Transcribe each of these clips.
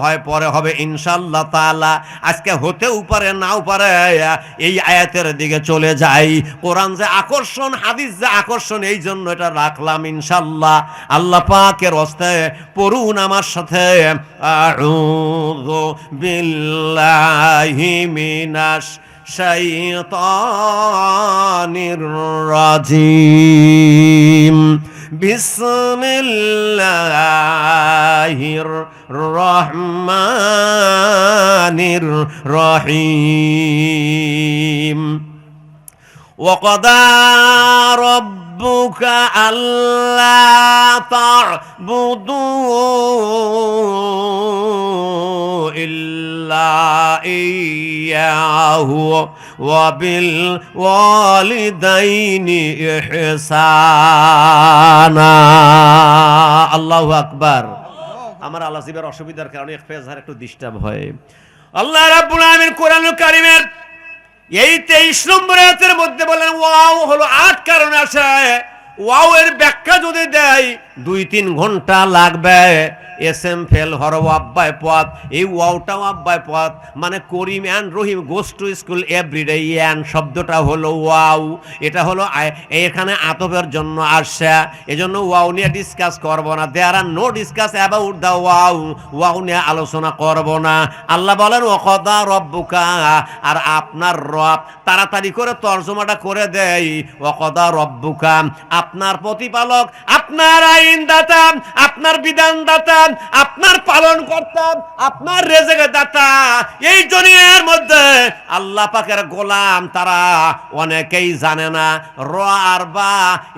হয়, পরে হবে ইনশাল্লাহ তালা আজকে হতেও পারে, নাও পারে, এই আয়াতের দিকে চলে যাই। কোরআন যে আকর্ষণ, হাদিস যে আকর্ষণ, এই জন্য এটা রাখলাম ইনশাল্লাহ আল্লাহ পাকের হস্তে পড়ুন আমার সাথে। বিল্লাহি রহমানির রহিম وقضى ربك ألا تعبدوا إلا إياه وبالوالدين إحسانا الله أكبر আমার আল্লাহ অসুবিধার কারণে ফেজহার একটু ডিস্টার্ব হয়। আল্লাহ রাব্বুল আলামিন কোরআনুল কারীমের এই তেইশ নম্বর আয়াতের মধ্যে বলেন, ওয়াও হলো আট কারণ আছে। ওয়াও এর ব্যাখ্যা যদি দেয়, দুই তিন ঘণ্টা লাগবে। এস এম ফেল হর আব্বায় পথ, এই ওয়াওটাও আব্বায় পথ। মানে Karim and Rahim goes to school everyday ইয়ান শব্দটা হলো ওয়াও এটা হলো এখানে আতবের জন্য আসছে। এজন্য ওয়াও নিয়ে ডিসকাস করব না। There are no discuss about the wow ওয়াও নিয়ে আলোচনা করব না। আল্লাহ বলেন ওকদা রব্বুকা আর আপনার রব, তাড়াতাড়ি করে তর্জমাটা করে দেয় ওকদা রব্বুকা আপনার প্রতিপালক, আপনার আইনদাতা, আপনার বিধানদাতা আপনার পালন করতাম আপনার রেজেকে দাতা এই দুনিয়ার মধ্যে আল্লাহ পাকের গোলাম তারা অনেকেই জানে না। র আর বা,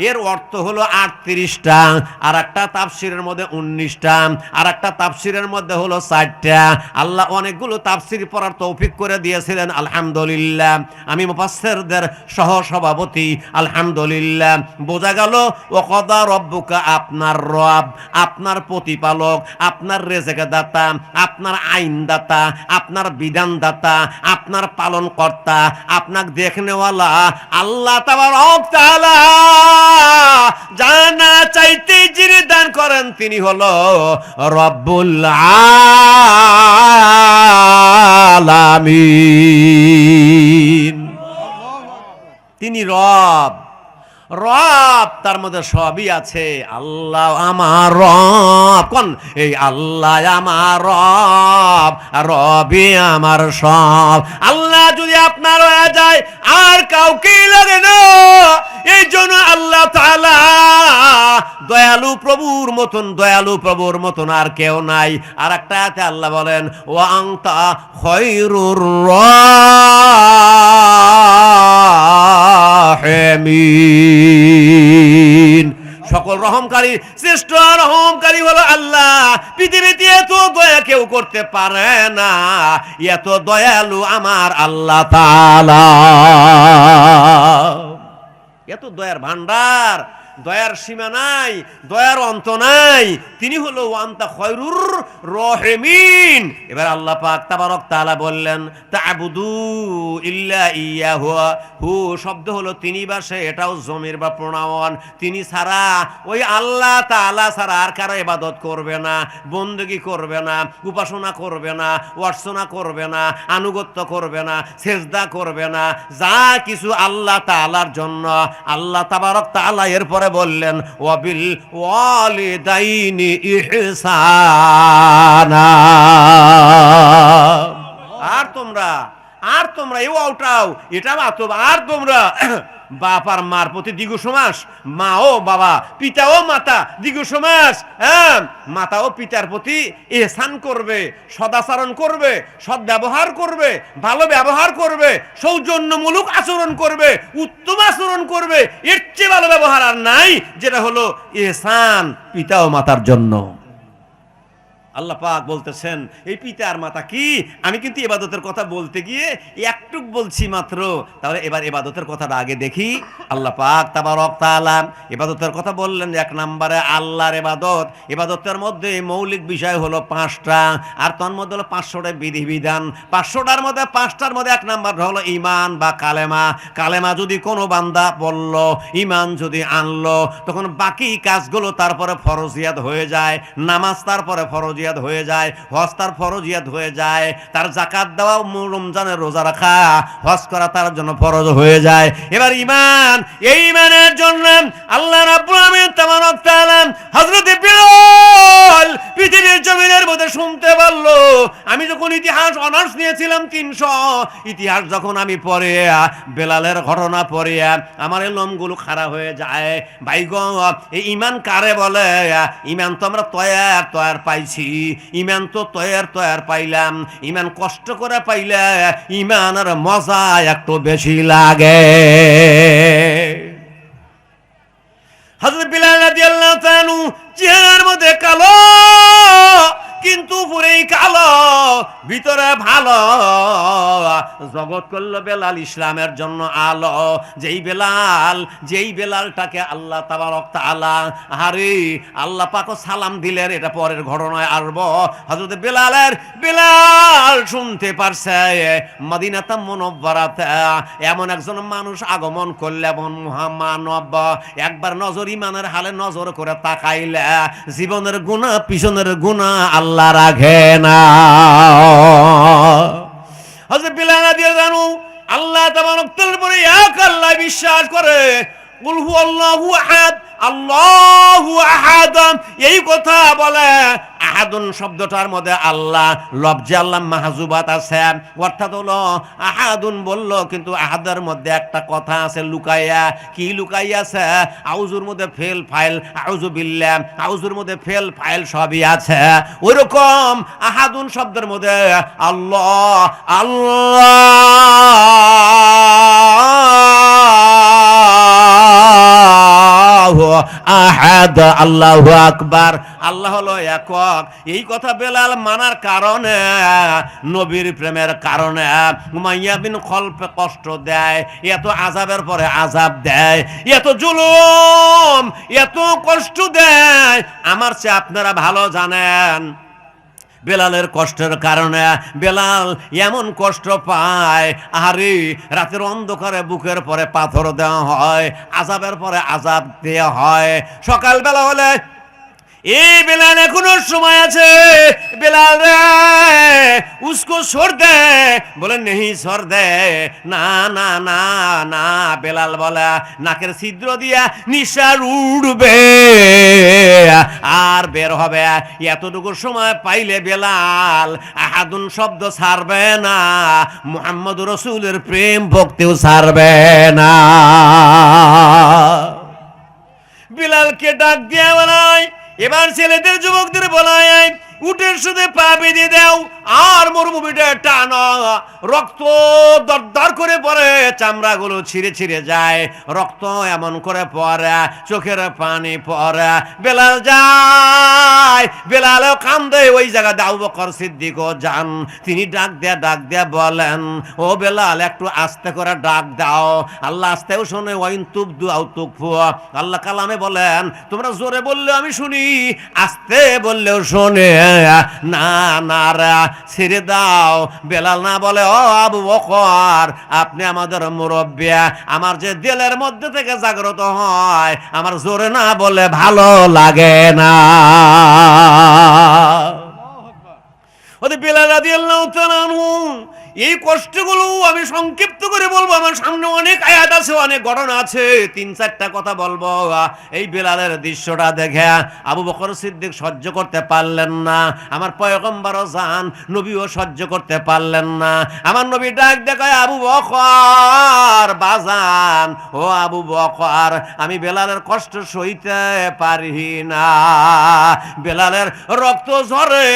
এর অর্থ হলো আটত্রিশটা আর একটা তাফসিরের মধ্যে উনিশটা আর একটা তাফসিরের মধ্যে হলো ষাটটা আল্লাহ অনেকগুলো তাফসির পড়ার তৌফিক করে দিয়েছিলেন, আলহামদুলিল্লাহ। আমি মুফাসসিরদের সহ সভাপতি আলহামদুলিল্লাহ। বোঝা গেল ও কদা রব্বুকা আপনার রব, আপনার প্রতিপালক আপনার রেজেকে দাতা আপনার আইনদাতা, আপনার বিধানদাতা, আপনার পালন কর্তা আপনাকে দেখনেওয়ালা, আল্লাহ তাআলা জানা চাইতে যিনি দান করেন তিনি হলো রব্বুল আলামিন। তিনি রব। রব তার মধ্যে সবই আছে। আল্লাহ আমার রব। কোন? এই আল্লাহ আমার রব রবি আমার সব। আল্লাহ যদি আপনার হয়ে যায়, আর কাউকে লাগে না। এই জন্য আল্লাহ তাআলা দয়ালু প্রভুর মতন, দয়ালু প্রভুর মতন আর কেউ নাই। আর একটা আয়াতে আল্লাহ বলেন ও আংতা খৈরুর রাহিমিন সকল রহমকারী, শ্রেষ্ঠ রহমকারী হলো আল্লাহ। পৃথিবীতে এত দয়া কেউ করতে পারে না। এত দয়ালু আমার আল্লাহ তালা এত দয়ার ভান্ডার দয়ার সীমা নাই, দয়ার অন্ত নাই। তিনি হলো ওয়ান্তা খয়রুর রহেমিন। এবার আল্লাহ পাক তাবারক তাআলা বললেন, তা'বুদু ইল্লা ইয়াহু। হু, শব্দ হলো, তিনি বা সে, এটাও জমির বা প্রণামন। তিনি ছাড়া ওই আল্লাহ তাআলা ছাড়া আর কারও ইবাদত করবে না, বন্দেগী করবে না, উপাসনা করবে না, অর্চনা করবে না, আনুগত্য করবে না, সেজদা করবে না। যা কিছু আল্লাহ তাআলার জন্য। আল্লাহ তাবারক তাআলা এরপরে বললেন ওয়াবিল ওয়ালিদাইনি ইহসানা। আর তোমরা আর তোমরা এও আউটাও এটা আর তোমরা বাপ আর মার প্রতি দ্বিগু সমাস, মা ও বাবা, পিতা ও মাতা দ্বিগু সমাস হ্যাঁ? মাতা ও পিতার প্রতি এহসান করবে, সদাচরণ করবে সৎ ব্যবহার করবে, ভালো ব্যবহার করবে, সৌজন্যমূলক আচরণ করবে, উত্তম আচরণ করবে, এর চেয়ে ভালো ব্যবহার আর নাই, যেটা হলো এহসান পিতা ও মাতার জন্য। আল্লাহ পাক বলতেছেন, এই পিতা আর মাতা কি? আমি কিন্তু এবাদতের কথা বলতে গিয়ে একটুক বলছি মাত্র। তাহলে এবার এবাদতের কথাটা আগে দেখি। আল্লাহ পাক তাবারক তাআলা এবাদতের কথা বললেন এক নম্বরে, আল্লাহর এবাদত। এবাদতের মধ্যে মৌলিক বিষয় হলো পাঁচটা, আর তার মধ্যে হলো পাঁচশোটা বিধিবিধান। পাঁচশোটার মধ্যে, পাঁচটার মধ্যে এক নাম্বার হলো ইমান বা কালেমা। কালেমা যদি কোনো বান্দা বলল ইমান যদি আনলো, তখন বাকি কাজগুলো তারপরে ফরজিয়াত হয়ে যায়, নামাজ তারপরে ফরজিয়াত ফরজিয়াত হয়ে যায়, হজ তার ফরজিয়াত হয়ে যায়, তার জাকাত দেওয়া রমজানের রোজা রাখা, হজ করা তার জন্য ফরজ হয়ে যায়। এবার ইমান এই ইমানের জন্য আল্লাহ রাব্বুল তাআলা হযরত বিলাল পৃথিবীর জমিনের মধ্যে শুনতে আমি যখন ইতিহাস অনার্স নিয়েছিলাম তিনশো, ইতিহাস যখন আমি পড়ে বেলালের ঘটনা পড়ে আমার এই লোমগুলো খারাপ হয়ে যায়। ভাই এই ইমান কারে বলে? ইমান তো আমরা তয়ার তয়ার পাইছি। ইমান তো তয়ার তয়ার পাইলাম, ইমান কষ্ট করে পাইলে ইমানের মজা একটু বেশি লাগে। কালো, কিন্তু পুরেই কালো ভিতরে ভালো। জগৎ করল বেলাল ইসলামের জন্য আলো। যেই বেলাল, যেই বেলালটাকে আল্লাহ তাবারক তাআলা আরে আল্লাহ পাক সালাম দিলেন, এটা পরের ঘটনায় আসব। হযরত বেলালের, বেলাল শুনতে পারছে, মদিনাতা মুনব্বারাতে এমন একজন মানুষ আগমন করলে, এমন মহামানব, একবার নজর ইমানের হালে নজর করে তাকাইলে, জীবনের গুণা পিছনের গুণা আল্লাহ রাখে না। হযরত বিলানা দিয়ে জানু আল্লাহ তোমার তাআলার উপরে এক আল্লাহ বিশ্বাস করে কুল হুয়াল্লাহু আহাদ, আল্লাহু আহাদ এই কথা বলে আহাদুন শব্দটার মধ্যে আল্লাহ লফজে আল্লাহ মাহজুবাত আছে। অর্থাৎ হলো আহাদুন বলল, কিন্তু আহাদের মধ্যে একটা কথা আছে লুকাইয়া। কি লুকাইয়া আছে? আউজুর মধ্যে ফেল ফাইল, আউজু বিল্লাহ, আউজুর মধ্যে ফেল ফাইল সবই আছে। ওইরকম আহাদুন শব্দের মধ্যে আল্লাহ আল্লাহ। আহাদ আল্লাহু আকবার। আল্লাহ হলো একক। এই কথা বেলাল মানার কারণে, নবীর প্রেমের কারণে উমাইয়া বিন কষ্ট দেয়, এত আজাবের পরে আজাব দেয়, এত জুলুম, এত কষ্ট দেয়। আমার চেয়ে আপনারা ভালো জানেন। বেলালের কষ্টের কারণে বেলাল এমন কষ্ট পায়। আরে রাতের অন্ধকারে বুকের পরে পাথর দেওয়া হয় আজাবের পরে আজাব দেওয়া হয়। সকালবেলা হলে এই বেলাল এখনও সময় আছে। বেলাল রে, উসকো সর দে। বলে, নেহি সর দে। না না না না, বেলাল বলে, নাকের ছিদ্র দিয়া নিশার উড়বে। আর বের হবে। এতটুকু সময় পাইলে বেলাল আহাদুন শব্দ ছাড়বে না। মুহাম্মদ রসুলের প্রেম ভক্তিও ছাড়বে না। বিলালকে ডাক দিয়া বলায় এবার ছেলেদের, যুবকদের বলায় উটের সাথে পা বেঁধে দাও, আর মরুভূমিটা টান। রক্ত দরদার করে পরে চামড়াগুলো ছিঁড়ে ছিঁড়ে যায়। রক্ত এমন করে পরে চোখের পানি পরে বেলাল যায় বেলাল কান্দে, ওই জায়গা দাউ বকর সিদ্দিক যান। তিনি ডাক দেয়া ডাক দেয়া বলেন, ও বেলাল, একটু আস্তে করে ডাক দাও। আল্লাহ আস্তেও শোনে, ওয়াইন তুব দু আউ তুকফু আল্লাহ কালামে বলেন, তোমরা জোরে বললে আমি শুনি, আস্তে বললেও শোনে। না না ছেড়ে দাও। বেলাল না বলে, ও আবু বকর, আপনি আমাদের মুরব্বী, আমার যে দিলের মধ্যে থেকে জাগ্রত হয়, আমার জোরে না বলে ভালো লাগে না। ওদের বেলা তাআলা আনহু এই কষ্টগুলো আমি সংক্ষিপ্ত করে বলব। আমার সামনে অনেক আয়াত আছে, অনেক ঘটনা আছে। তিন, চারটা কথা বলব। এই বেলালের দৃশ্যটা দেখে আবু বকর সিদ্দিক সহ্য করতে পারলেন না। আমার পয়গম্বরও যান নবীও সহ্য করতে পারলেন না। আমার নবী ডাক দেখায়, আবু বকর, বাজান, ও আবু বকর, আমি বেলালের কষ্ট সইতে পারি না। বেলালের রক্ত ঝরে,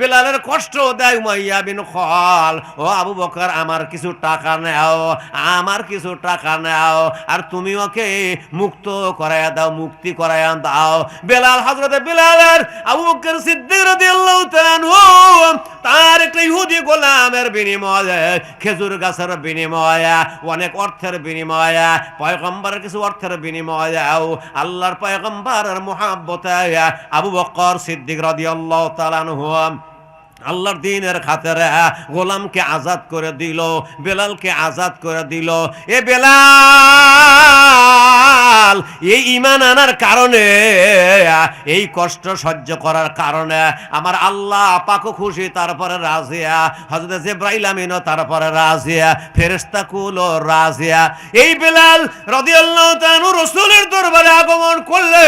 বেলালের কষ্ট দেয় উমাইয়া বিন খল। ও আবু বকর, আমার কিছু টাকা নাও, আমার কিছু টাকা নাও, আর তুমি ওকে মুক্ত করাইয়া দাও, মুক্তি করাইয়া দাও। বেলাল হজরতে বেলালের আবু বকর সিদ্দিক রাদিয়াল্লাহু তাআলা তার একটা ইহুদি গোলামের বিনিময়ে, খেজুর গাছের বিনিময়ে, অনেক অর্থের বিনিময়ে, পয়গম্বরের কিছু অর্থের বিনিময়ে, আল্লাহর পয়গম্বরের মুহাব্বতে আবু বকর সিদ্দিক রাদিয়াল্লাহু তাআলা আনহু আল্লাহর দিনের খাতেরে গোলামকে আজাদ করে দিল, বেলালকে আজাদ করে দিল। এ বেলাল, এই ইমান আনার কারণে, এই কষ্ট সহ্য করার কারণে আমার আল্লাহ পাকও খুশি, তারপরে রাজিয়া হজরত জিব্রাইল আমিনও তারপরে রাজিয়া ফেরেশতা কুলও রাজিয়া এই বেলাল রাদিয়াল্লাহু তাআলা রাসূলের দরবারে আগমন করলে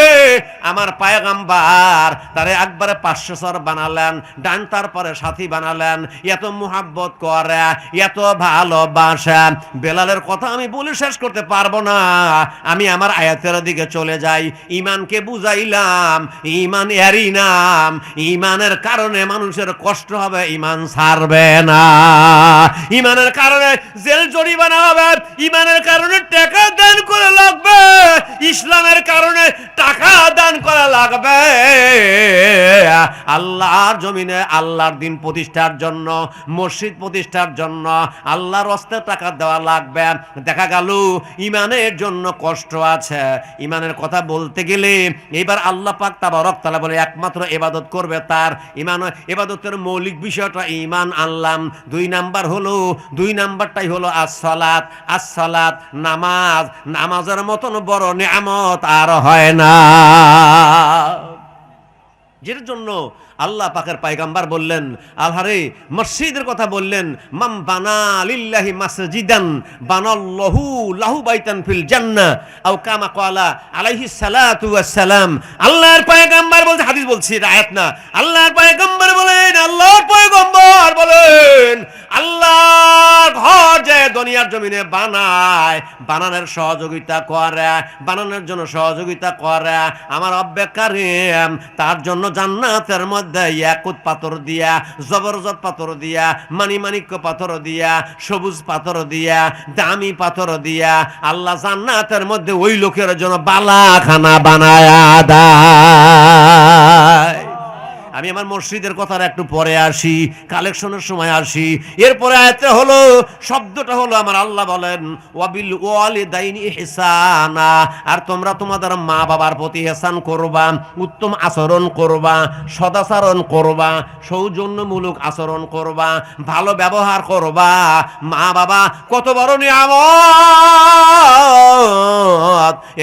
আমার পায়গাম্বার তারে একবারে পাঁচশো সর বানালেন, ডান তারপরে সাথী বানালেন, এত মুহাব্বত করে, এত ভালোবাসা। বেলালের কথা আমি বলে শেষ করতে পারব না। আমি আমার আয়াতের দিকে চলে যাই। ইমানকে বুঝাইলাম ইমান এরই নাম। ইমানের কারণে মানুষের কষ্ট হবে ইমান ছাড়বে না। ইমানের কারণে জেল জরিমানা হবে ইমানের কারণে টাকা দান করে লাগবে, ইসলামের কারণে টাকা দান করা লাগবে। আল্লাহর জমিনে আল্লাহর দিন প্রতিষ্ঠার জন্য, মসজিদ প্রতিষ্ঠার জন্য, আল্লাহর হস্তে টাকা দেওয়া লাগবে। দেখা গেল, ইমানের জন্য কষ্ট আছে। ইমানের কথা বলতে গেলে, এবার আল্লাহ পাক তাবারক তাআলা বলে, একমাত্র ইবাদত করবে তার ইমান। ইবাদতের মৌলিক বিষয়টা ইমান আনলাম। দুই নাম্বার হলো, দুই নাম্বারটাই হলো আসসালাত। আসসালাত নামাজ, নামাজের মতন বড় নিয়ামত আর হয় না। যের জন্য আল্লাহ পাকের পায়গাম্বার বললেন, আলহারে, মসজিদের কথা বললেন মাম বানা লিল্লাহি মাসজিদান বানাল্লাহু লাহু বাইতান ফিল জান্নাহ আও কামা ক্বালা আলাইহি সালাতু ওয়াসসালাম। আল্লাহর পায়গাম্বার বলছে হাদিস বলছি আয়াত না। আল্লাহর পায়গাম্বার বলেন, আল্লাহর পায়গাম্বার বলেন, আল্লাহর ঘর যে দুনিয়ার জমিনে বানায়, বানানোর সহযোগিতা করে, বানানোর জন্য সহযোগিতা করে, আমার অব্যকারিম তার জন্য জান্নাতের মধ্যে পাথর দিয়া পাথর দিয়া দিয়া, সবুজ দিয়া, দামি দিয়া, আল্লাহ জান্নাতের মধ্যে ওই লোকের জন্য বালাখানা বানায়া দেয়। আমি আমার মসজিদের কথার একটু পরে আসি কালেকশনের সময় আসি। এরপরে আয়াতে হলো, শব্দটা হলো আমার আল্লাহ বলেন, ওয়াবিল ওয়ালিদাইনি ইহসানা আর তোমরা তোমাদের মা বাবার প্রতি ইহসান করবা, উত্তম আচরণ করবা, সদাচরণ করবা, সৌজন্যমূলক আচরণ করবা, ভালো ব্যবহার করবা। মা বাবা কত বড় নিয়ামত!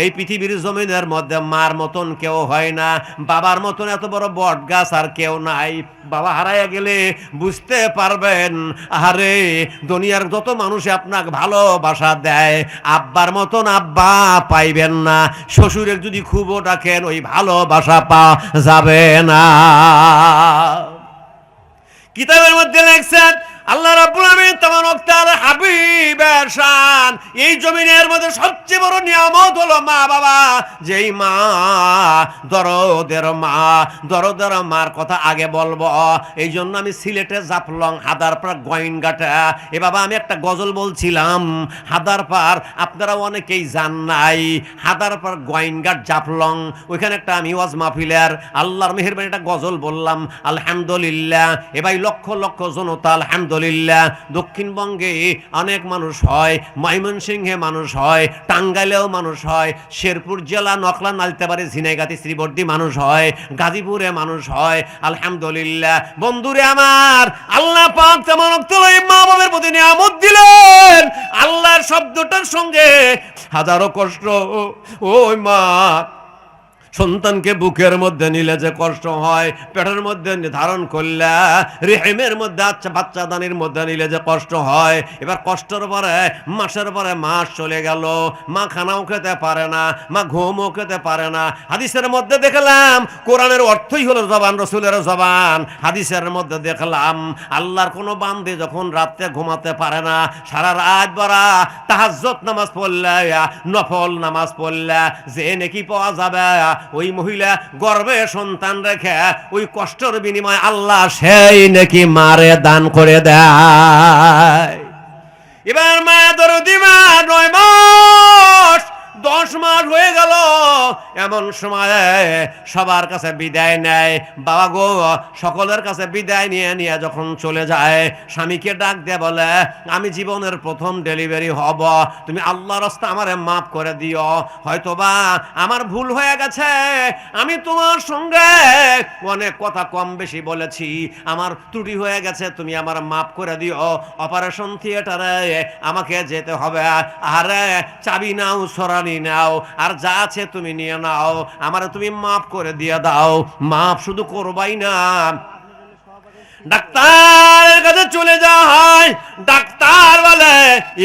এই পৃথিবীর জমিনের মধ্যে মার মতন কেউ হয় না, বাবার মতন এত বড় বট গাছ আর কেউ নাই। বাবা হারাইয়া গেলে বুঝতে পারবেন আরে দুনিয়ার যত মানুষ আপনাকে ভালোবাসা দেয়, আব্বার মতন আব্বা পাইবেন না। শ্বশুরের যদি খুবও ডাকেন, ওই ভালোবাসা পা যাবে না। কিতাবের মধ্যে লেখছেন আল্লাহ রাব্বুল আমিন তোমার ওক্তার হাবিবের শান। এই জমিনের মধ্যে সবচেয়ে বড় নিয়ামত হলো মা বাবা। যেই মা, দরদের মা, দরদের মার কথা আগে বলব। এই জন্য আমি সিলেটে জাফলং হাদার পার গয়েনঘাটা। এ বাবা, আমি একটা গজল বলছিলাম। হাদার পার আপনারা অনেকেই জান নাই। হাদার পার গয়েনঘাট জাফলং, ওইখানে একটা আমি ওয়াজ মাহফিলের আল্লাহর মেহেরবানি একটা গজল বললাম। আলহামদুলিল্লাহ। এবার লক্ষ লক্ষ জনতা, আলহামদুলিল্লাহ। দক্ষিণবঙ্গে অনেক মানুষ হয়, ময়মনসিংহে মানুষ হয়, টাঙ্গাইলেও মানুষ হয়, শেরপুর জেলা নকলা নালতেবাড়ি ঝিনাইগাতি শ্রীবর্দী মানুষ হয়, গাজীপুরে মানুষ হয়, আলহামদুলিল্লাহ। বন্ধুরে আমার, আল্লাহ মা প্রতি নিয়ামত দিলেন। আল্লাহর শব্দটার সঙ্গে হাজারো কষ্ট। ওই মা সন্তানকে বুকের মধ্যে নিলে যে কষ্ট হয়, পেটের মধ্যে ধারণ করলে, রেহেমের মধ্যে আচ্ছা বাচ্চা দানির মধ্যে নিলে যে কষ্ট হয়, এবার কষ্টের পরে, মাসের পরে মাস চলে গেল, মা খানাও খেতে পারে না, মা ঘুমও খেতে পারে না। হাদিসের মধ্যে দেখলাম, কোরআনের অর্থই হলো জবান, রসুলের জবান। হাদিসের মধ্যে দেখলাম, আল্লাহর কোনো বান্দে যখন রাত্রে ঘুমাতে পারে না, সারা রাত বারা তাহাজ্জত নামাজ পড়লে, নফল নামাজ পড়লে, যে নাকি পাওয়া যাবে ওই মহিলা গর্বে সন্তান রেখে ওই কষ্টর বিনিময় আল্লাহ সেই নাকি মারে দান করে দেয়। এবার মা দরদি মা নয় মাস দশ মাস হয়ে গেল। এমন সময় সবার কাছে বিদায় নেয়। বাবা গো, সকলের কাছে বিদায় নিয়ে নিয়ে যখন চলে যায়, স্বামীকে ডাক দিয়ে বলে, আমি জীবনের প্রথম ডেলিভারি হব। তুমি আল্লাহ রাস্তা আমারে মাফ করে দিও। হয়তোবা আমার ভুল হয়ে গেছে। আমি তোমার সঙ্গে অনেক কথা কম বেশি বলেছি। আমার ত্রুটি হয়ে গেছে, তুমি আমার মাফ করে দিও। অপারেশন থিয়েটারে আমাকে যেতে হবে। আরে চাবি নাও, সরানি নাও, আর যা আছে তুমি নিয়ে নাও, আমার তুমি মাফ করে দিয়ে দাও। মাফ শুধু করবাই না। ডাক্তারের কাছে চলে যাওয়া হয় ডাক্তার বলে,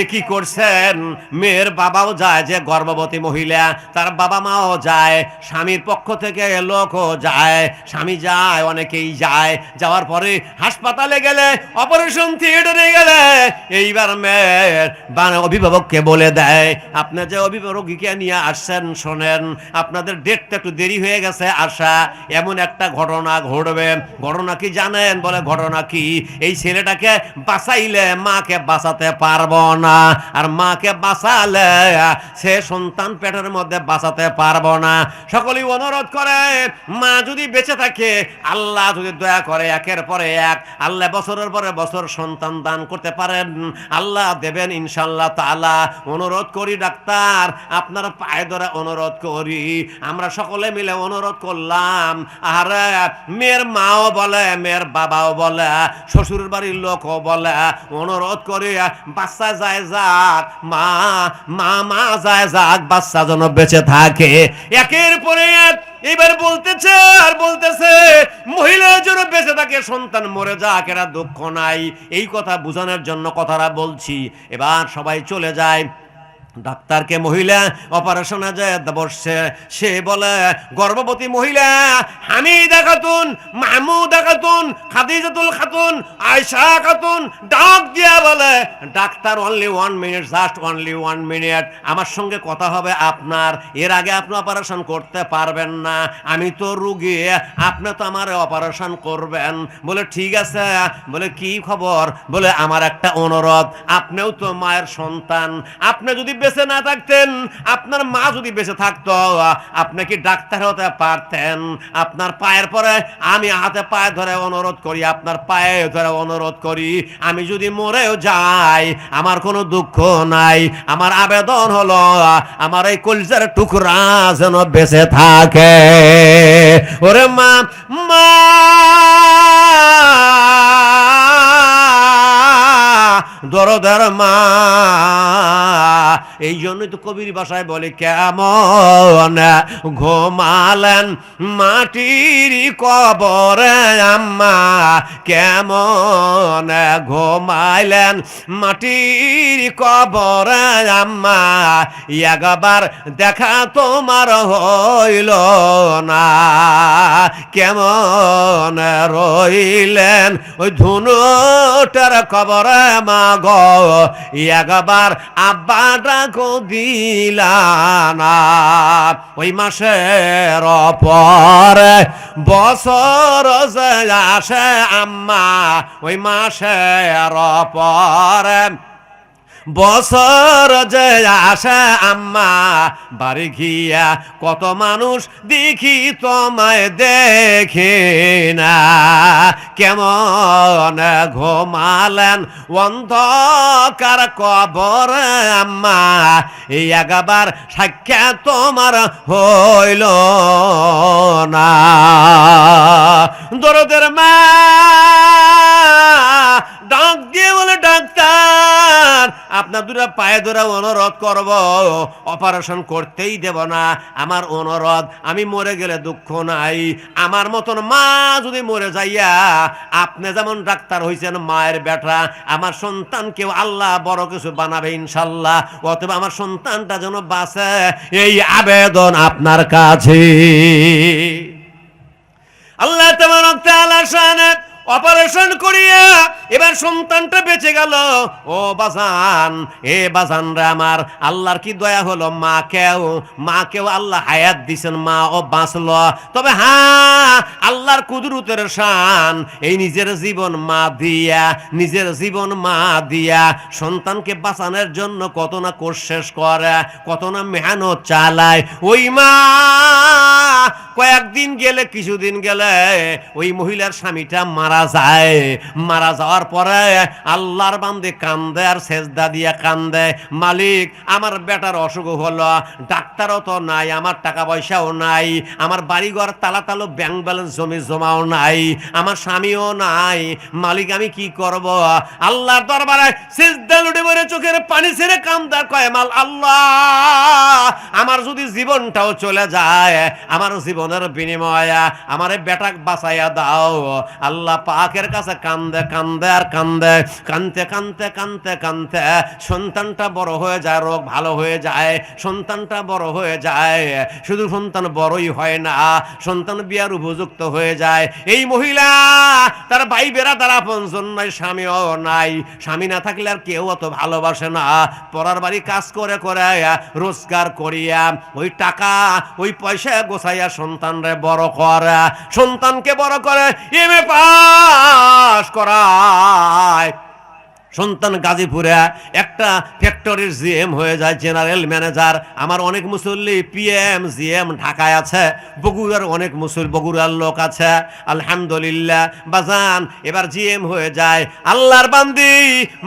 এ কি করছেন? মেয়ের বাবাও যায় যে গর্ভবতী মহিলা, তার বাবা মাও যায়, স্বামীর পক্ষ থেকে লোকও যায়, স্বামী যায়, অনেকেই যায়। যাওয়ার পরে হাসপাতালে গেলে, অপারেশন থিয়েটারে গেলে, এইবার মেয়ের অভিভাবককে বলে দেয়, আপনি যে অভিভাবককে নিয়ে আসছেন, শোনেন, আপনাদের ডেটটা একটু দেরি হয়ে গেছে আসা এমন একটা ঘটনা ঘটবে। ঘটনা কি জানেন? বলে ঘটনা কি? এই ছেলেটাকে বাঁচাইলে মাকে বাঁচাতে পারব না। আর মাকে বাঁচালে সে সন্তান পেটের মধ্যে বাঁচাতে পারব না। সকলেই অনুরোধ করে, মা যদি বেঁচে থাকে, আল্লাহ যদি দয়া করে একের পরে এক, আল্লাহ বছরের পরে বছর সন্তান দান করতে পারেন। আল্লাহ দেবেন ইনশাল্লাহ তাআলা। অনুরোধ করি ডাক্তার, আপনার পায়ে ধরে অনুরোধ করি। আমরা সকলে মিলে অনুরোধ করলাম। আর, মেয়ের মাও বলে, মেয়ের বাবাও বলে শ্বশুর বাড়ির লোকও বলে, অনুরোধ করে, বাচ্চা যায় যাক, মা মা মা যায় যাক, বাচ্চা যেন বেঁচে থাকে। একের পরে এক, এবার বলতেছে আর বলতেছে, মহিলার জন্য বেঁচে থাকে, সন্তান মরে যাক, এরা দুঃখ নাই। এই কথা বোঝানোর জন্য কথাটা বলছি। এবার সবাই চলে যায়। ডাক্তারকে মহিলা অপারেশনে যায় বসছে সে বলে, গর্ভবতী মহিলা, হামিদা খাতুন মাহমুদা খাতুন খাদিজাতুল খাতুন আয়সা খাতুন ডাক দিয়া বলে, doctor only one minute just only one minute আমার সঙ্গে কথা হবে আপনার, এর আগে আপনি অপারেশন করতে পারবেন না, আমি তো রুগী, আপনি তো আমার অপারেশন করবেন। বলে, ঠিক আছে। বলে, কি খবর? বলে, আমার একটা অনুরোধ, আপনিও তো মায়ের সন্তান, আপনি যদি বেঁচে না থাকতেন, আপনার মা যদি বেঁচে থাকতো আপনি কি ডাক্তার হতে পারতেন। আপনার পায়ের পরে আমি হাতে পায়ে ধরে অনুরোধ করি, আপনার পায়ে ধরে অনুরোধ করি, আমি যদি মরেও যাই, আমার কোনো দুঃখ নাই, আমার আবেদন হলো, আমার এই কলজার টুকরা যেন বেঁচে থাকে। ওরে মা মা! দরদার মা, এই জন্যই তো কবির ভাষায় বলে, কেমন ঘুমালেন মাটির কবরে আম্মা, কেমন ঘুমাইলেন মাটির কবরে আম্মা, একবার দেখা তোমার হইল না, কেমন রইলেন ওই ধুনুটার কবরে মা গো একবার আব্বা ডাকো দিলানা ওই মাসের পরে বছর আসে আম্মা ওই মাসের পরে বছর যে আসে আম্মা, বাড়ি গিয়া কত মানুষ দেখি তোমায় দেখে না। কেমন ঘুমালেন অন্ধকার কবর আম্মা, এই একবার সাক্ষাৎ তোমার হইল না। দরদের মা, ডাক দিয়ে বলে, ডাক্তার আপনার দুটা পায়ে ধরে অনুরোধ করব, অপারেশন করতেই দেব না। আমার অনুরোধ, আমি মরে গেলে দুঃখ নাই। আমার মতন মা যদি মরে যাইয়া, আপনি যেমন ডাক্তার হইছেন, মায়ের বেটা, আমার সন্তানকেও আল্লাহ বড় কিছু বানাবে ইনশাল্লাহ। অথবা আমার সন্তানটা যেন বাঁচে, এই আবেদন আপনার কাছে। আল্লাহ তোমার শানে অপারেশন করিয়া এবার সন্তানটা বেঁচে গেল। ও বাজান, এ বাজান রে আমার, আল্লাহর কি দয়া হলো? মা কেউ মাকেও মাকেও আল্লাহ হায়াত দিছেন, মা ও বাঁচল। তবে হ্যাঁ আল্লাহর কুদরতের শান, এই নিজের জীবন মা দিয়া, নিজের জীবন মা দিয়া। সন্তানকে বাঁচানোর জন্য কত না কোর্স কোশেষ করে, কত না মেহনত চালায়। ওই মা, কয়েকদিন গেলে, কিছুদিন গেলে, ওই মহিলার স্বামীটা মারা যায়। মারা যাওয়ার পরে আল্লাহর বান্দে কান্দে আর সেজদা দিয়া কান্দে। মালিক, আমার বেটার অসুখ হলো। ডাক্তারও তো নাই, আমার টাকা পয়সাও নাই, আমার বাড়িঘর তালা তালো ব্যাংক ব্যালেন্স জমি জমাও নাই, আমার স্বামীও নাই। মালিক, আমি কি করব? আল্লাহর দরবারে সিজদা লুটে পড়ে চোখের পানি ছেড়ে কান্দা কয়, মাল আল্লাহ, আমার যদি জীবনটাও চলে যায়, আমার জীবনের বিনিময়ে আমার বেটাক বাঁচাইয়া দাও। আল্লাহ পাকের কাছে কান্দে কান্দে আর কান্দে, কানতে কানতে কানতে কানতে। সন্তানটা বড় হয়ে যায়, রোগ ভালো হয়ে যায়। সন্তানটা বড় হয়ে যায়, শুধু সন্তান বড়ই হয় না, সন্তান বিয়ার উপযুক্ত হয়ে যায়। এই মহিলা তার ভাই বেড়া তারা পঞ্জন নাই স্বামীও নাই। স্বামী না থাকলে আর কেউ অত ভালোবাসে না। পরার বাড়ি কাজ করে করে রোজগার করিয়া ওই টাকা, ওই পয়সা গোছাইয়া সন্তানরে বড় করে। সন্তানকে বড় করে, এম এ পাস করায়। সন্তান গাজীপুরে একটা ফ্যাক্টরির জিএম হয়ে যায় জেনারেল ম্যানেজার আমার অনেক মুসল্লি পিএম জিএম ঢাকায় আছে। বগুড়ার অনেক মুসল বগুড়ার লোক আছে। আলহামদুলিল্লাহ, বাজান, এবার জিএম হয়ে যায়। আল্লাহর বান্দি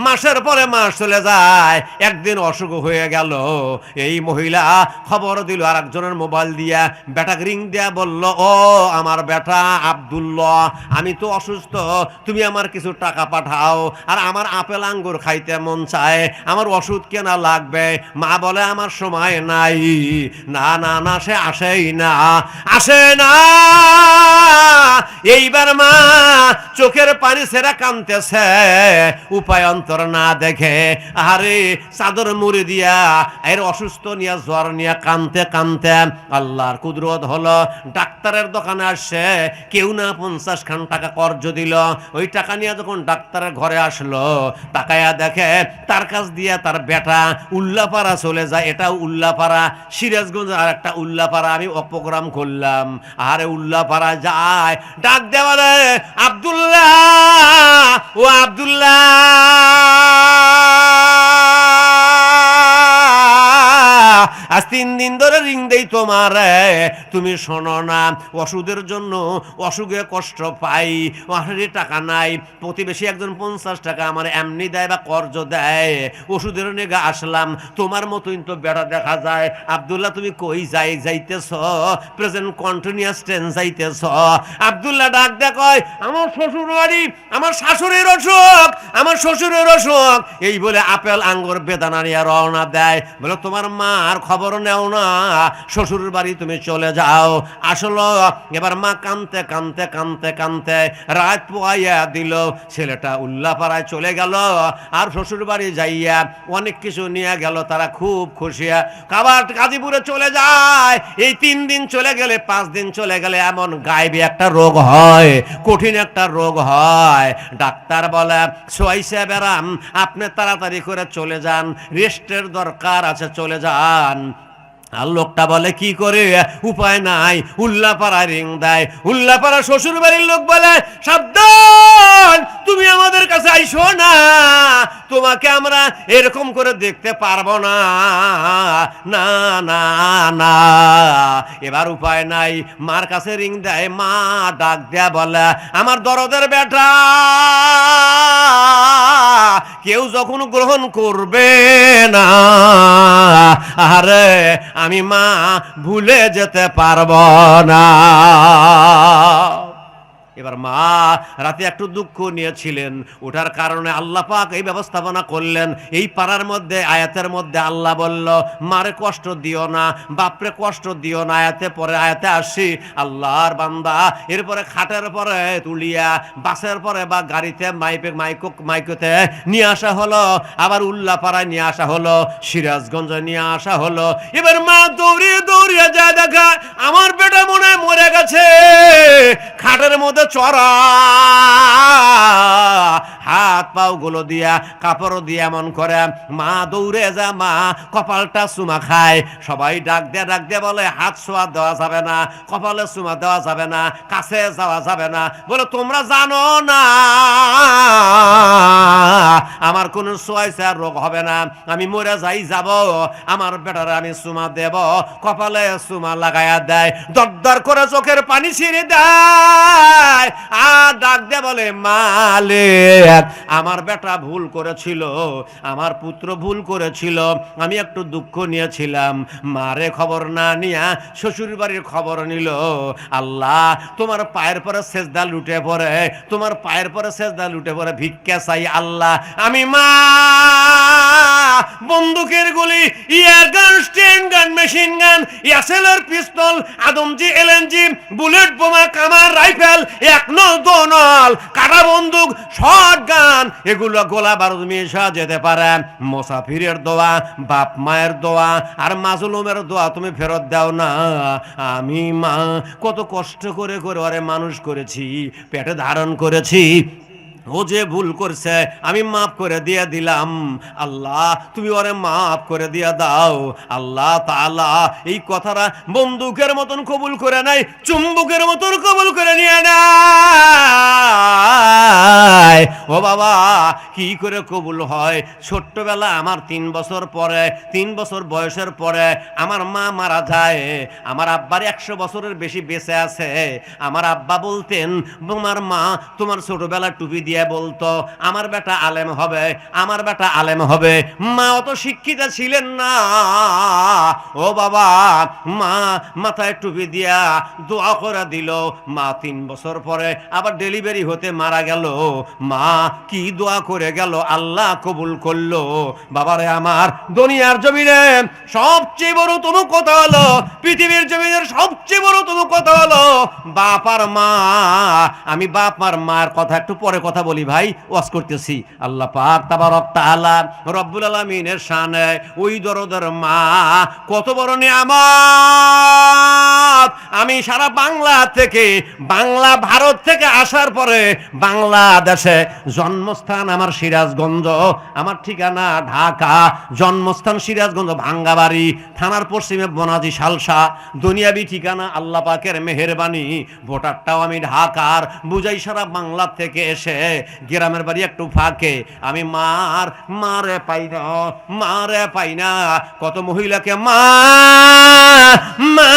মাসের পরে মাস চলে যায়। একদিন অসুখ হয়ে গেল। এই মহিলা খবর দিল আর একজনের মোবাইল দিয়া বেটাকে রিং দিয়া বলল, ও আমার বেটা আব্দুল্লাহ, আমি তো অসুস্থ, তুমি আমার কিছু টাকা পাঠাও। আর আমার আপেল আঙ্গুর খাইতে মন চায়। আমার ওষুধ কেনা লাগবে, মা বলে, আমার সময় নাই। না না না, সে আসেই না। আসে না। এইবার মা চোখের পানি সেরা কানতেছে, উপায় অন্তর না দেখে। আরে চাদর মুড়ি দিয়া, এর অসুস্থ নিয়া, জ্বর নিয়া কানতে কানতে আল্লাহর কুদরত হলো। ডাক্তারের দোকানে আসছে, কেউ না পঞ্চাশ খান টাকা কর্জ দিল ওই টাকা নিয়ে যখন ডাক্তারের ঘরে আসলো তাকায়া দেখে তার কাছ দিয়া তার বেটা উল্লাপাড়া চলে যায়। এটা উল্লাপাড়া, সিরাজগঞ্জ আর একটা উল্লাপাড়া, আমি অপগ্রাম করলাম। আরে উল্লাপাড়া যায়, ডাক দেওয়া আবদুল্লাহ, ও আব্দুল্লাহ। আজ তিন দিন ধরে রিং দেই তোমার। তুমি শোনো না ওষুধের জন্য অসুখে কষ্ট পাই। ওষুধে টাকা নাই, প্রতিবেশী একজন পঞ্চাশ টাকা আমার এমনি দেয় বা কর্জ দেয়। ওষুধের নেগা আসলাম, তোমার মতোই তো বেড়া দেখা যায়। আব্দুল্লাহ, তুমি কই যাই যাইতেছ? প্রেজেন্ট কন্টিনিউয়াস টেন্স যাইতেছ। আব্দুল্লাহ ডাক দেখ আমার শ্বশুর বাড়ি, আমার শাশুড়ির অসুখ, আমার শ্বশুরের অসুখ। এই বলে আপেল আঙ্গুর বেদানা নিয়ে রওনা দেয়। বলে, তোমার মা মার খবর নেও না। শ্বশুর বাড়ি তুমি চলে যাও। আসলো, এবার মা কানতে কানতে কানতে কানতে রাত পোয়াইয়া দিল। ছেলেটা উল্লাপাড়ায় চলে গেল। আর শ্বশুর বাড়ি যাইয়া অনেক কিছু নিয়ে গেল। তারা খুব খুশি। কাবার গাজীপুরে চলে যায়। এই তিন দিন চলে গেলে, পাঁচ দিন চলে গেলে এমন গায়েবী একটা রোগ হয়, কঠিন একটা রোগ হয়। ডাক্তার বলে সোয়াইসে বেরাম আপনি তাড়াতাড়ি করে চলে যান। রেস্টের দরকার আছে, চলে যান। আর লোকটা বলে, কি করে? উপায় নাই। উল্লাপাড়া রিং দেয়। উল্লাপাড়া শ্বশুর বাড়ির লোক বলে, সাবধান! তুমি আমাদের কাছে আইসো না। তোমাকে আমরা এরকম করে দেখতে পারব না। না না না। এবার উপায় নাই। মার কাছে রিং দেয়। মা ডাক দেয়া বলে, আমার দরদের বেটা, কেউ যখন গ্রহণ করবে না। আরে আমি মা ভুলে যেতে পারব না। এবার মা রাতে একটু দুঃখ নিয়েছিলেন। ওটার কারণে আল্লাহ পাক এই ব্যবস্থাপনা করলেন। এই পাড়ার মধ্যে, আয়াতের মধ্যে আল্লাহ বলল, মারে কষ্ট দিও না, বাপরে কষ্ট দিও না, আয়াতে পরে আয়াতে আসি। আল্লাহর বান্দা এরপরে খাটের পরে তুলিয়া, বাসের পরে বা গাড়িতে মাইপে মাইকো, মাইকোতে নিয়ে আসা হলো। আবার উল্লাপাড়ায় নিয়ে আসা হলো, সিরাজগঞ্জ নিয়ে আসা হলো। এবার মা দৌড়িয়ে দৌড়িয়ে যায় দেখা, আমার বেটা মনে মরে গেছে। খাটের মধ্যে চড়া। হাত পাও গুলো দিয়া, কাপড় দিয়া এমন করে। মা দৌড়ে যা, মা কপালটা চুমা খায়। সবাই ডাক দিয়ে ডাক দিয়ে বলে, হাত ছোঁয়া দেওয়া যাবে না, কপালে চুমা দেওয়া যাবে না, কাছে যাওয়া যাবে না। বলে, তোমরা জানো না, আমার কোনো সোয়াইসা রোগ হবে না। আমি মরে যাই, যাব। আমার বেটার আমি সুমা দেব। কপালে সুমা লাগায়া দেয়। দরদর করে চোখের পানি ছিঁড়ে দেয়। আর ডাক দে বলে মালিক আমার বেটা ভুল করেছিল, আমার পুত্র ভুল করেছিল, আমি একটু দুঃখ নিয়েছিলাম। মারে খবর না নিয়া শ্বশুর বাড়ির খবর নিল। আল্লাহ, তোমার পায়ের পরে সেজদা লুটে পড়ে, তোমার পায়ের পরে সেজদা লুটে পড়ে, ভিক্ষা চাই আল্লাহ, আমি মা বন্দুকের গুলি, ইয়ার গান, স্টেন গান, মেশিন গান, ইয়াসেলের পিস্তল, আদমজি, এলএনজি, বুলেট বোমা, কামার, রাইফেল, এক নল দো নল, কাটা বন্দুক, শট গান, এগুলো গোলা বারুদ মিশা যেতে পারে। মোসাফিরের দোয়া, বাপ মায়ের দোয়া, আর মাজলুমের দোয়া তুমি ফেরত দাও না। আমি মা, কত কষ্ট করে করে, ওরে মানুষ করেছি, পেটে ধারণ করেছি ও যে ভুল করছে, আমি মাফ করে দিয়ে দিলাম। আল্লাহ, তুমি ওরে মাফ করে দিয়ে দাও। আল্লাহ তালা এই কথাটা বন্দুকের মতন কবুল করে নাই চুম্বুকের মতন কবুল করে নিয়ে। নাই ও বাবা, কি করে কবুল হয়? ছোট্টবেলা আমার তিন বছর পরে, তিন বছর বয়সের পরে আমার মা মারা যায়। আমার আব্বার একশো বছরের বেশি বেঁচে আছে। আমার আব্বা বলতেন, তোমার মা তোমার ছোটবেলা টুপি দিয়ে বলতো, আমার বেটা আলেম হবে, আমার বেটা আলেম হবে। মা অত শিক্ষিত ছিলেন না। ও বাবা, মা মাথায় টুপি দিয়া দোয়া করে দিল। মা তিন বছর পরে আবার ডেলিভারি হতে মারা গেল। মা, কি দোয়া করে গেল? আল্লাহ কবুল করল। বাবারে আমার, দুনিয়ার জমিনে সবচেয়ে বড় তুমি কথা হলো, পৃথিবীর জমিনের সবচেয়ে বড় তুমি কথা হলো, বাপ আর মা। আমি বাপ আর মার কথা একটু পরে কথা বলি ভাই, ওয়াজ করতেছি। আল্লাহ পাক তাবারক তাআলা রব্বুল আলামিনের শানে ওই দরদের মা, কত বড় নিয়ামত। আমি সারা বাংলা থেকে, বাংলা ভারত থেকে আসার পরে বাংলাদেশে জন্মস্থান আমার সিরাজগঞ্জ, আমার ঠিকানা ঢাকা, জন্মস্থান সিরাজগঞ্জ, ভাঙ্গাবাড়ি, থানার পশ্চিমে বনাজি সালসা, দুনিয়াবি ঠিকানা আল্লাহ পাকের মেহেরবানি, ভোটারটাও আমি ঢাকার, বুঝাই সারা বাংলা থেকে এসে গ্রামের বাড়ি একটু ফাঁকে, আমি মার, মারে পাই না, মারে পাই না, কত মহিলাকে মা মা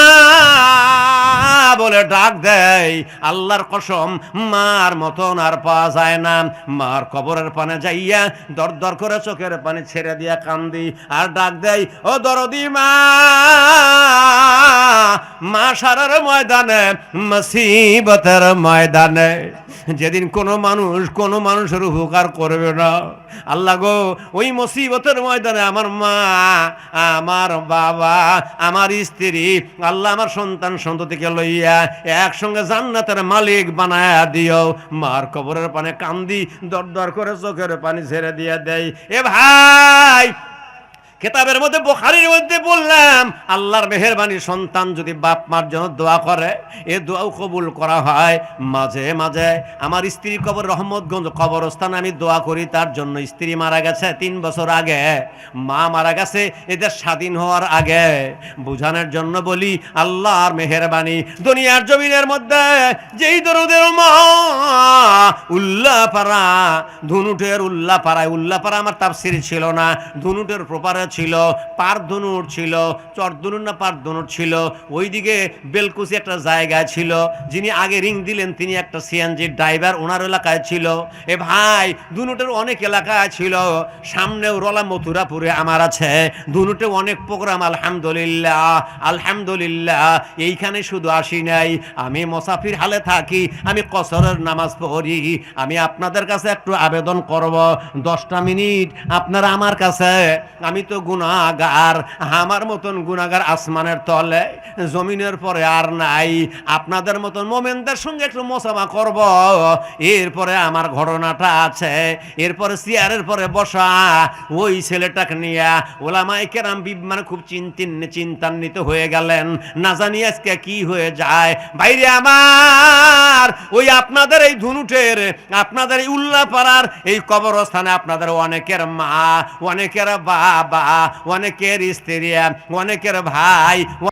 বলে ডাক দেয়। আল্লাহর কসম, মার মতন আর পাওয়া যায় না। মার কবরের পানে যাইয়া দর দর করে চোখের পানি ছেড়ে দিয়া কান্দি আর ডাক দেয়, ও দরদি মা মা সারার ময়দানে, মুসিবতের ময়দানে। যেদিন কোনো মানুষ, কোনো মানুষের উপকার করবে না। আল্লাহ গো, ওই মুসিবতের ময়দানে আমার মা, আমার বাবা, আমার স্ত্রী, আল্লাহ আমার সন্তান সন্ততিকে লইয়া একসঙ্গে জান্নাতের মালিক বানায়া দিও। মার কবরের পানে কান্দি দর দর করে চোখের পানি ছেড়ে দিয়ে দেয়। এ ভাই কেতাবের মধ্যে, বোখারির মধ্যে বললাম, আল্লাহর মেহরবানি সন্তান যদি বাপ মার জন্য দোয়া করে, এ দোয়াও কবুল করা হয়। মাঝে মাঝে আমার স্ত্রী কবর, রহমতগঞ্জ কবরস্থানে আমি দোয়া করি, তার জন্য স্ত্রী মারা গেছে তিন বছর আগে। মা মারা গেছে, এদের স্বাধীন হওয়ার আগে। বুঝানোর জন্য বলি, আল্লাহর মেহরবানি দুনিয়ার জমিনের মধ্যে, যেই দরদের মা উল্লাপাড়া, ধুনুটের উল্লাপাড়ায়, উল্লাপাড়া আমার তাফসির ছিল না, ধুনুটের প্রপারে ছিল পার ধনুর ছিল চর ধনুর না পার ধনুর ছিল, ওইদিকে বেলকুচি একটা জায়গায় ছিল, যিনি আগে রিং দিলেন, তিনি একটা সিএনজি ড্রাইভার ওনার এলাকায় ছিল। এ ভাই, দুনুটের অনেক এলাকায় ছিল, সামনেও রলা মথুরাপুরে আমার আছে, দুনুটে অনেক প্রোগ্রাম, আলহামদুলিল্লাহ আলহামদুলিল্লাহ, এইখানে শুধু আসি নাই, আমি মোসাফির হালে থাকি, আমি কসরের নামাজ পড়ি, আমি আপনাদের কাছে একটু আবেদন করব, দশটা মিনিট, আপনারা আমার কাছে, আমি তো গুণাগার আমার মতন গুণাগার আসমানের তলে, জমিনের পরে আর নাই। আপনাদের মতন মোমেনদের সঙ্গে একটু মোসামা করব। এরপরে আমার ঘটনাটা আছে। এরপরে চেয়ারের পরে বসা। ওই ছেলেটাকে নিয়ে ওলামাই কেরাম মানে খুব চিন্তিন চিন্তান্বিত হয়ে গেলেন। না জানি আজকে কি হয়ে যায়। বাইরে আমার ওই আপনাদের এই ধুনুটের, আপনাদের এই উল্লাপাড়ার এই কবরস্থানে আপনাদের অনেকের মা, অনেকের বাবা অনেকের স্ত্রী অনেকের ভাই